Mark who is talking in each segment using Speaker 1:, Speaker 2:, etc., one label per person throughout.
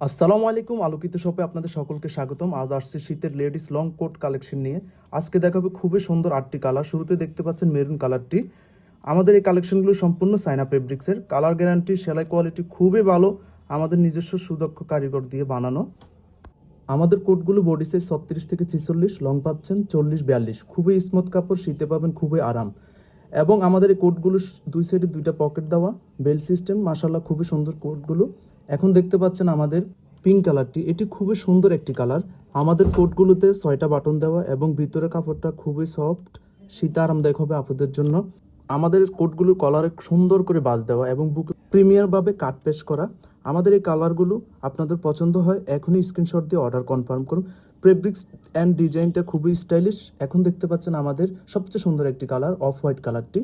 Speaker 1: আসসালামু আলাইকুম, আলোকিত শপে আপনাদের সকলকে স্বাগতম। আজ আসছে শীতের লেডিস লং কোট কালেকশন নিয়ে। আজকে দেখাবে খুবই সুন্দর আটটি কালার। শুরুতে দেখতে পাচ্ছেন মেরুন কালারটি। আমাদের এই কালেকশনগুলো সম্পূর্ণ সাইনা ফেব্রিক্সের। কালার গ্যারান্টি, সেলাই কোয়ালিটি খুবই ভালো। আমাদের নিজস্ব সুদক্ষ কারিগর দিয়ে বানানো। আমাদের কোটগুলো বডি সাইজ ছত্রিশ থেকে ছিচল্লিশ, লং পাচ্ছেন চল্লিশ বিয়াল্লিশ। খুবই স্মুথ কাপড়, শীতে পাবেন খুবই আরাম। এবং আমাদের এই কোটগুলো দুই সাইডে দুইটা পকেট দেওয়া। বেল সিস্টেম মাসাল্লাহ খুবই সুন্দর কোটগুলো। এখন দেখতে পাচ্ছেন আমাদের পিঙ্ক কালারটি এটি খুবই সুন্দর একটি কালার আমাদের কোটগুলোতে ছয়টা বাটন দেওয়া এবং ভিতরে কাপড়টা খুবই সফট শীতে আরামদায়ক হবে আপনাদের জন্য। আমাদের কোটগুলোর কলারে সুন্দর করে বাজ দেওয়া এবং বুকে প্রিমিয়ারভাবে কাট পেস্ট করা। আমাদের এই কালারগুলো আপনাদের পছন্দ হয়, এখনই স্ক্রিনশট দিয়ে অর্ডার কনফার্ম করুন। ফেব্রিক্স অ্যান্ড ডিজাইনটা খুবই স্টাইলিশ এখন দেখতে পাচ্ছেন আমাদের সবচেয়ে সুন্দর একটি কালার অফ হোয়াইট কালারটি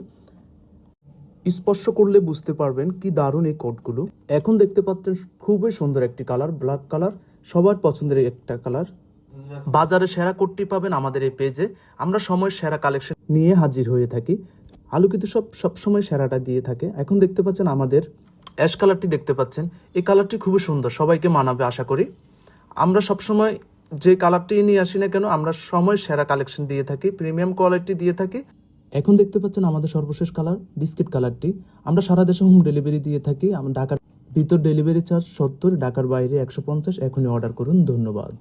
Speaker 1: স্পর্শ করলে বুঝতে পারবেন কি দারুণ এই কোটগুলো। এখন দেখতে পাচ্ছেন খুবই সুন্দর একটি কালার ব্ল্যাক কালার, সবার পছন্দের একটা কালার। বাজারে সেরা কোটটি পাবেন আমাদের এই পেজে আমরা সময় সেরা কালেকশন নিয়ে হাজির হয়ে থাকি। আলোকিত সব সবসময় সেরাটা দিয়ে থাকে। এখন দেখতে পাচ্ছেন আমাদের অ্যাশ কালারটি দেখতে পাচ্ছেন। এই কালারটি খুবই সুন্দর, সবাইকে মানাবে আশা করি। আমরা সবসময় যে কালারটি নিয়ে আসি না কেন, আমরা সময় সেরা কালেকশন দিয়ে থাকি প্রিমিয়াম কোয়ালিটি দিয়ে থাকি। এখন দেখতে পাচ্ছেন আমাদের সর্বশেষ কালার বিস্কিট কালারটি আমরা সারা দেশে হোম ডেলিভারি দিয়ে থাকি। আমরা ঢাকার ভিতর ডেলিভারি চার্জ সত্তর, ঢাকার বাইরে একশো পঞ্চাশ। এখনই অর্ডার করুন। ধন্যবাদ।